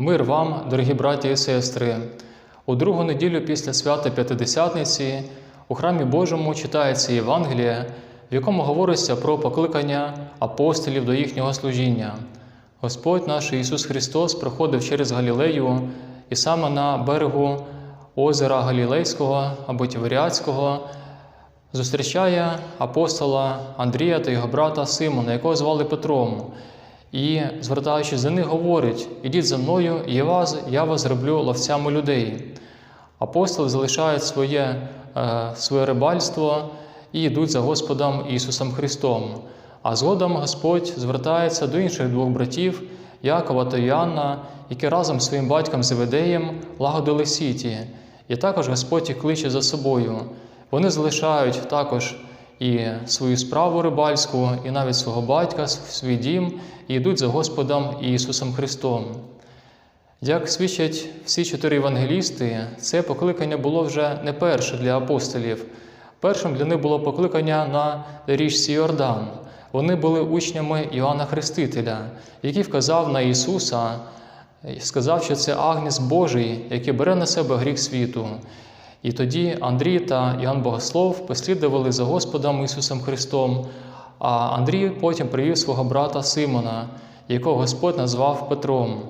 Мир вам, дорогі браті і сестри! У другу неділю після свята П'ятидесятниці у храмі Божому читається Євангеліє, в якому говориться про покликання апостолів до їхнього служіння. Господь наш Ісус Христос проходив через Галілею і саме на берегу озера Галілейського або Тіверіатського зустрічає апостола Андрія та його брата Симона, якого звали Петром. І, звертаючись за них, говорить: Ідіть за мною, і я вас, я вас зроблю ловцями людей. Апостоли залишають своє, е, своє рибальство і йдуть за Господом Ісусом Христом. А згодом Господь звертається до інших двох братів, Якова та Іоанна, які разом з своїм батьком Зеведеєм лагодили сіті. І також Господь їх кличе за собою. Вони залишають також і свою справу рибальську, і навіть свого батька, свій дім, і йдуть за Господом Ісусом Христом. Як свідчать всі чотири євангелісти, це покликання було вже не перше для апостолів. Першим для них було покликання на річці Йордан. Вони були учнями Іоанна Хрестителя, який вказав на Ісуса, сказав, що це Агнець Божий, який бере на себе гріх світу. І тоді Андрій та Іоанн Богослов послідували за Господом Ісусом Христом, а Андрій потім привів свого брата Симона, якого Господь назвав Петром.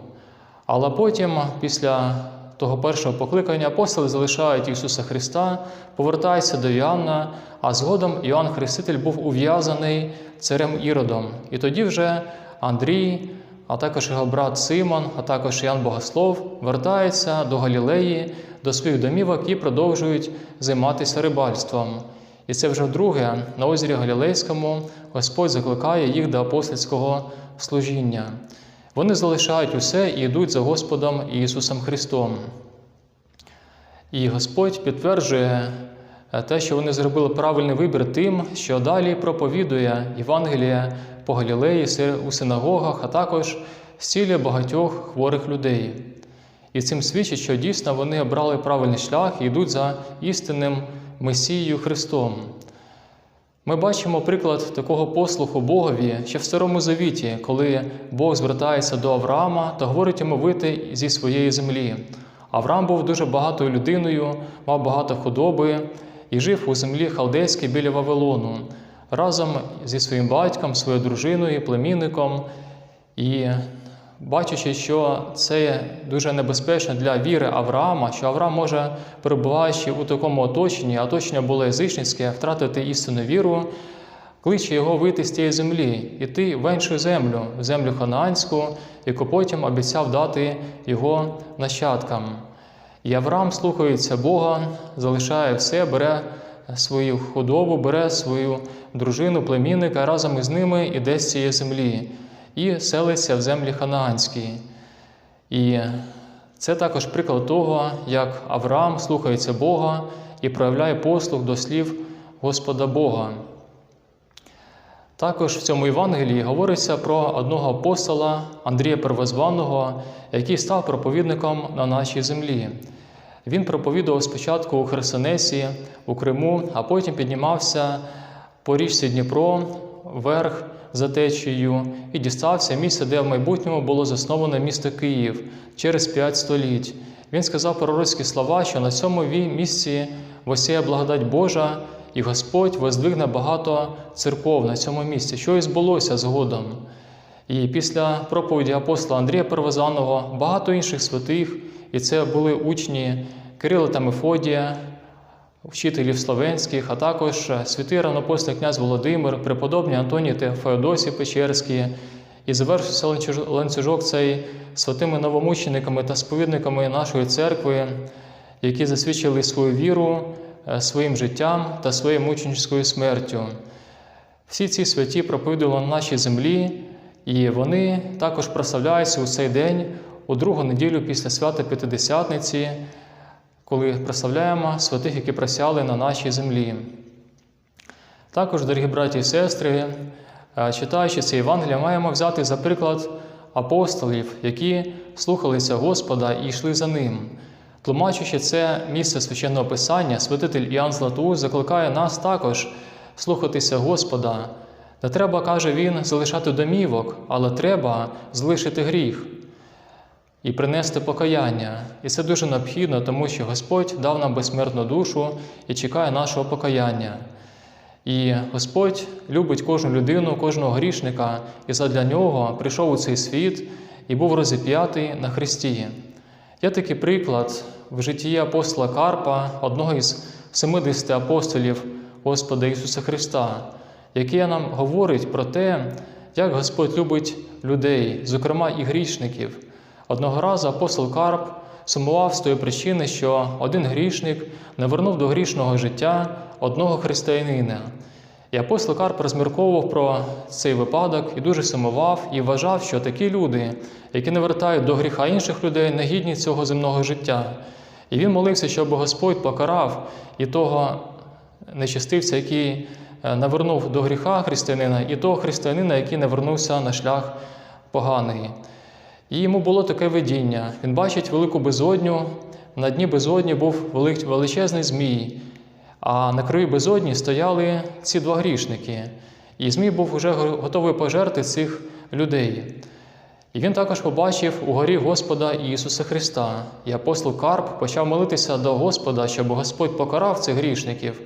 Але потім, після того першого покликання, апостоли залишають Ісуса Христа, повертаються до Іоанна, а згодом Іоанн Хреститель був ув'язаний царем Іродом. І тоді вже Андрій, а також його брат Симон, а також Іоанн Богослов вертаються до Галілеї, до своїх домівок і продовжують займатися рибальством. І це вже вдруге на озері Галілейському Господь закликає їх до апостольського служіння. Вони залишають усе і йдуть за Господом Ісусом Христом. І Господь підтверджує те, що вони зробили правильний вибір тим, що далі проповідує Євангелія по Галілеї у синагогах, а також зцілює багатьох хворих людей. І цим свідчить, що дійсно вони обрали правильний шлях і йдуть за істинним Месією Христом. Ми бачимо приклад такого послуху Богові ще в Старому Завіті, коли Бог звертається до Авраама та говорить йому вийти зі своєї землі. Авраам був дуже багатою людиною, мав багато худоби і жив у землі халдейській біля Вавилону разом зі своїм батьком, своєю дружиною, племінником. І бачачи, що це дуже небезпечно для віри Авраама, що Авраам може, перебуваючи у такому оточенні, а оточення було язичницьке, втратити істинну віру, кличе його вийти з тієї землі, іти в іншу землю, в землю ханаанську, яку потім обіцяв дати його нащадкам. І Авраам слухається Бога, залишає все, бере свою худобу, бере свою дружину, племінника разом із ними іде з цієї землі і селиться в землі ханаанській. І це також приклад того, як Авраам слухається Бога і проявляє послух до слів Господа Бога. Також в цьому Євангелії говориться про одного апостола Андрія Первозваного, який став проповідником на нашій землі. Він проповідував спочатку у Херсонесі, у Криму, а потім піднімався по річці Дніпро вверх за течією і дістався місце, де в майбутньому було засноване місто Київ через п'ять століть. Він сказав пророцькі слова, що на цьому місці восіє благодать Божа, і Господь воздвигне багато церков на цьому місці, що і збулося згодом. І після проповіді апостола Андрія Первозаного багато інших святих, і це були учні Кирила та Мефодія, вчителів словенських, а також святий ранопостний князь Володимир, преподобні Антоній та Феодосій Печерські, і завершився ланцюжок цей святими новомучениками та сповідниками нашої церкви, які засвідчили свою віру своїм життям та своєю мученическою смертю. Всі ці святі проповідували на нашій землі, і вони також прославляються у цей день, у другу неділю після свята П'ятидесятниці, коли прославляємо святих, які просяли на нашій землі. Також, дорогі браті і сестри, читаючи це Євангелія, маємо взяти за приклад апостолів, які слухалися Господа і йшли за ним. Тлумачучи це місце священного Писання, святитель Іоанн Златоуст закликає нас також слухатися Господа. Не треба, каже він, залишати домівок, але треба залишити гріх. І принести покаяння. І це дуже необхідно, тому що Господь дав нам безсмертну душу і чекає нашого покаяння. І Господь любить кожну людину, кожного грішника, і задля нього прийшов у цей світ і був розіп'ятий на Христі. Є такий приклад в житті апостола Карпа, одного із 70 апостолів Господа Ісуса Христа, який нам говорить про те, як Господь любить людей, зокрема і грішників. Одного разу апостол Карп сумував з тої причини, що один грішник не вернув до грішного життя одного християнина. І апостол Карп розмірковував про цей випадок і дуже сумував і вважав, що такі люди, які не вертають до гріха інших людей, не гідні цього земного життя. І він молився, щоб Господь покарав і того нечистивця, який е, навернув до гріха християнина, і того християнина, який не вернувся на шлях поганий. І йому було таке видіння. Він бачить велику безодню, на дні безодні був величезний змій, а на краю безодні стояли ці два грішники. І Змій був вже готовий пожерти цих людей. І він також побачив у горі Господа Ісуса Христа. І апостол Карп почав молитися до Господа, щоб Господь покарав цих грішників.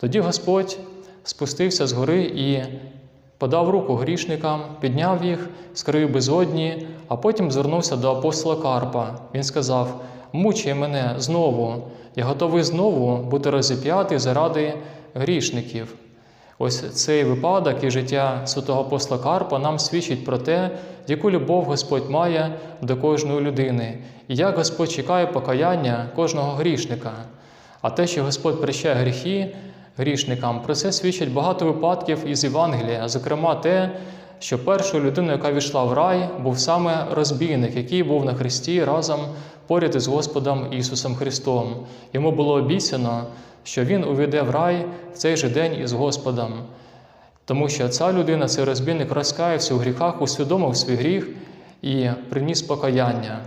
Тоді Господь спустився з гори і подав руку грішникам, підняв їх краю безодні, а потім звернувся до апостола Карпа. Він сказав: Мучай мене знову, я готовий знову бути розіп'ятий заради грішників. Ось цей випадок і життя святого апостола Карпа нам свідчить про те, яку любов Господь має до кожної людини, і як Господь чекає покаяння кожного грішника. А те, що Господь прощає гріхи грішникам, про це свідчить багато випадків із Євангелія, зокрема те, що першою людиною, яка війшла в рай, був саме розбійник, який був на Христі разом поряд із Господом Ісусом Христом. Йому було обіцяно, що Він увійде в рай в цей же день із Господом. Тому що ця людина, цей розбійник, розкаявся у гріхах, усвідомив свій гріх і приніс покаяння.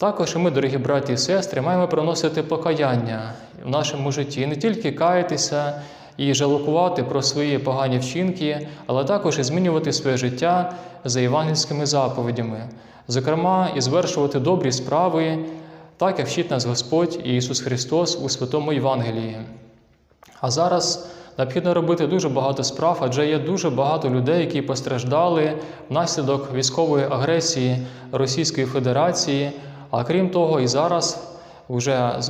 Також ми, дорогі браті і сестри, маємо приносити покаяння в нашому житті, І не тільки каятися і жалкувати про свої погані вчинки, але також і змінювати своє життя за євангельськими заповідями, зокрема, і звершувати добрі справи, так як вчить нас Господь Ісус Христос у Святому Євангелії. А зараз необхідно робити дуже багато справ, адже є дуже багато людей, які постраждали внаслідок військової агресії Російської Федерації. А крім того, і зараз, вже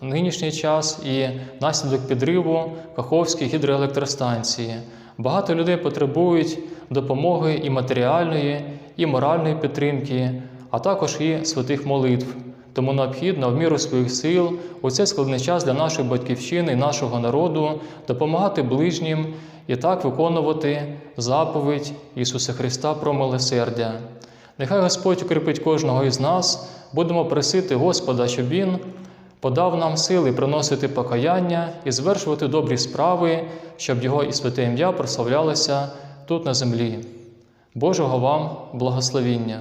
в нинішній час, і внаслідок підриву Каховської гідроелектростанції. Багато людей потребують допомоги і матеріальної, і моральної підтримки, а також і святих молитв. Тому необхідно в міру своїх сил у цей складний час для нашої батьківщини і нашого народу допомагати ближнім і так виконувати заповідь Ісуса Христа про милосердя. Нехай Господь укріпить кожного із нас, будемо просити Господа, щоб Він подав нам сили приносити покаяння і звершувати добрі справи, щоб Його і святе ім'я прославлялося тут на землі. Божого вам благословіння!